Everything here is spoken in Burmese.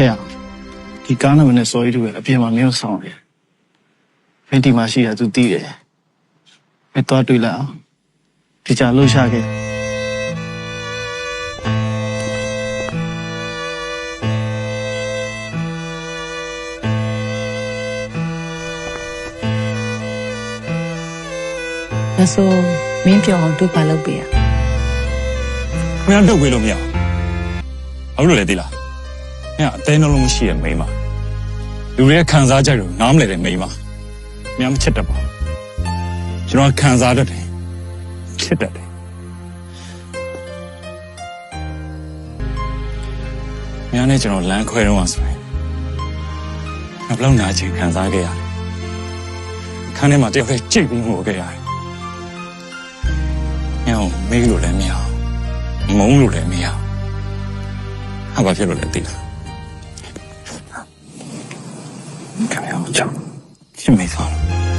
ဖေရဒီကားနံပါတ်နဲ့စော်ရီတို့ကအပြင်မှာမင်းကိုဆောင်တယ်မင်းဒီမှာရှိတာသူသိတယ်မင်းသွားတွေ့လိုက်အောင်ဒီကြလှုပ်ရှားခဲ့ဒါဆိုမင်းပြောအောင်သူ့ဘာလုပ်ပေးရမင်းတော့ပေးလို့မရဘူးဘာလို့လဲသိလား မင်းအသေးနှလုံးရှိရမိန်းမလူတွေကခံစားကြလို့နားမလဲတဲ့မိန်းမမင်းမချစ်တတ်ပါဘူးကျွန်တော်ကခံစားတတ်တယ်ချစ်တတ်တယ်မင်းနဲ့ကျွန်တော်လမ်းခွဲတော့ဆိုရင်ငါဘယ်လောက်နာကျင်ခံစားခဲ့ရလဲခန်းထဲမှာတယောက်တည်းကြိတ်ပြီးငိုခဲ့ရတယ်မင်းအောင်မေးလို့လည်းမရဘူးမုန်းလို့လည်းမရဘူးဟာဘာဖြစ်လို့လဲသိလား ခင်ဗျားကြောင့်ရှင်းမေးသွားလို့